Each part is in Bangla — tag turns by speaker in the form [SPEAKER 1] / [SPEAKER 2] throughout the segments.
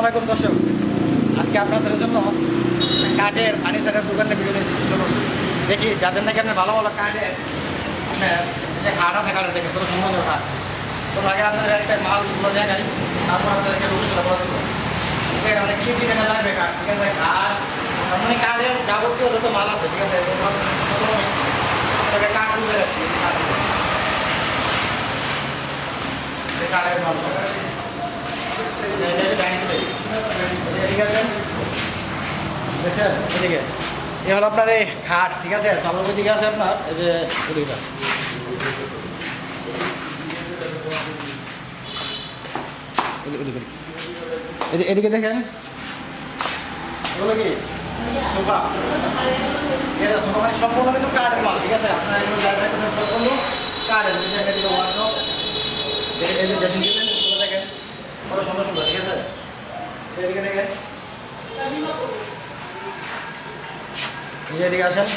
[SPEAKER 1] আলাইকুম দর্শক। আজকে আপনাদের জন্য কাঠের ফার্নিচারের দোকানে নিয়েছি চলুন দেখি, যাদের নাকি আপনার ভালো ভালো কাঠের আপনার যে হাট আছে কাঠের দেখে কত সুন্দর হাট তো আগে আপনাদের একটা মালগুলো দেখাই তারপর আপনাদেরকে কি কেনা লাগবে ঠিক আছে মানে যাবতীয় যত মাল আছে, ঠিক আছে সব। দেখছেন? এদিকে। এ হলো আপনার এই খাট, ঠিক আছে? তারপর দিকে আছে আপনার, এই যে এদিকে এদিকে- দেখেন। এগুলো কি? সোফা। ঠিক আছে, সোফা মানে সম্পূর্ণ কিন্তু কাঠের মাল, ঠিক আছে? আপনার এগুলো সম্পূর্ণ কাঠের টেবিল এগুলো দেখেন কত সুন্দর সুন্দর ঠিক আছে এদিকে দেখেন যে এদিকে আসেন।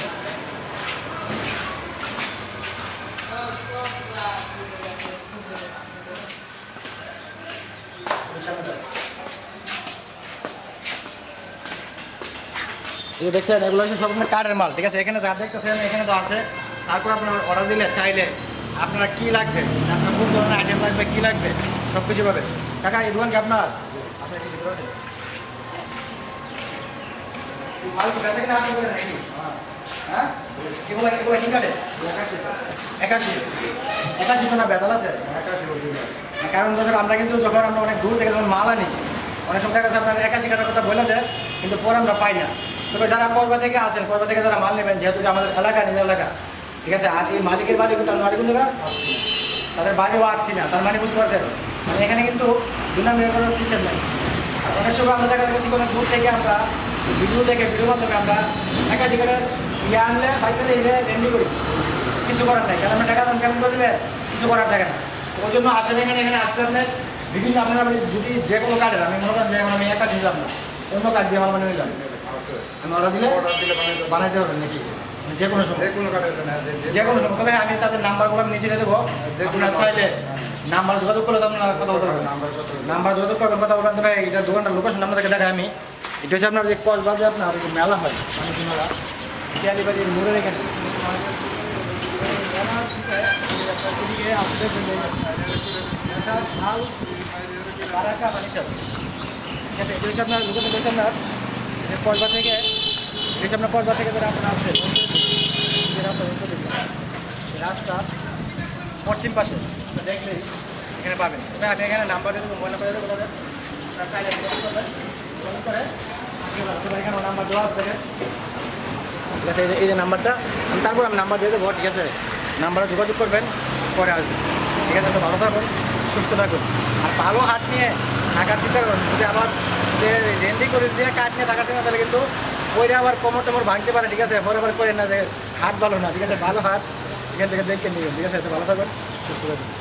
[SPEAKER 1] দেখছেন, এগুলো হচ্ছে সব কাঠের মাল, ঠিক আছে? এখানে যা দেখতেছেন, এখানে তো আছে, তারপর আপনার অর্ডার দিলে চাইলে আপনারা কি লাগবে, আপনার কোন ধরনের আইটেম লাগবে, কি লাগবে সব কিছু পাবেন। কাকা, এই দোকান কি আপনার? আপনার? মাল বেচা কিনা আপনি করেন নাকি? হ্যাঁ এগুলো এগুলো কি কাটে না বেতাল আছে কারণ ধর আমরা কিন্তু যখন আমরা অনেক দূর থেকে যখন মাল আনি অনেক সময় দেখা যাচ্ছে আপনার একাশি কাটার কথা বলে দেয় কিন্তু পরে আমরা পাই না তবে যারা করবা থেকে আসেন করবা থেকে যারা মাল নেবেন যেহেতু আমাদের এলাকা নিজের এলাকা ঠিক আছে আর এই মালিকের বাড়ি কিন্তু আমার বাড়ি কোন তাদের বাড়িও আসছি না তার মানে বুঝতে পারছেন এখানে কিন্তু দুনা মেয়ে করার সিস্টেম নেই অনেক সময় আমরা দেখা যাচ্ছে কোনো দূর থেকে আমরা ভিডিও দেখে ভিডিও মাধ্যমে আমরা একাশি কাটার ইয়ে আনলে বাইকে দিলে রেন্ডি করি। কিছু করার নাই। আমরা টাকা দাম কেমন করে দিলে কিছু করার থাকে না। ওই জন্য আসেন এখানে এখানে আসতে আপনার বিভিন্ন আপনারা মানে যদি যে কোনো কার্ডের আমি মনে করেন আমি একা ছিলাম না অন্য কার্ড দিয়ে আমার মানে নিলাম। আমি অর্ডার দিলে
[SPEAKER 2] Order দিলে বানাইতে হবে
[SPEAKER 1] নাকি? যে কোনো সময়।
[SPEAKER 2] যে কোনো জন্য, যে-
[SPEAKER 1] কোনো সময়। তবে আমি তাদের নাম্বারগুলো নিচে দিয়ে দেবো।
[SPEAKER 2] যে কোনো
[SPEAKER 1] আপনার চাইলে নাম্বার। যোগাযোগ করলে তো আপনারা কথা বলতে পারবেন।
[SPEAKER 2] নাম্বার
[SPEAKER 1] যোগাযোগ করবেন। কথা বলবেন। তবে এটা দোকানটা লোকেশন আপনাদেরকে দেখাই আমি। এটা হচ্ছে আপনার যে কসবাজে আপনার মেলা হয় বাণিজ্য মেলা? এখানে। থেকে থেকে আপনার। পশ্চিম পাশে, তো দেখলেই এখানে পাবেন। আমি এখানে নাম্বার দিয়ে দেবো মোবাইল নাম্বার দিয়ে দেবো তাদের আপনারা করে নাম্বার এই যে- নাম্বারটা তারপর আমি নাম্বার দিয়ে দেবো, ঠিক আছে? নাম্বারে যোগাযোগ করবেন, পরে আসবেন ঠিক আছে, তো ভালো থাকুন, সুস্থ থাকুন। আর ভালো হাট নিয়ে থাকার চিন্তা করুন যদি আবার যে রেন্ডি করে দিয়ে কাঠ নিয়ে থাকার চিন্তা তাহলে কিন্তু ওইটা আবার কোমর টোমর ভাঙতে পারে, ঠিক আছে? পরে আবার করে না যে হাট ভালো না, ঠিক আছে? ভালো হাট এখান থেকে দেখে নিবেন, ঠিক আছে? ভালো থাকুন, সুস্থ থাকুন।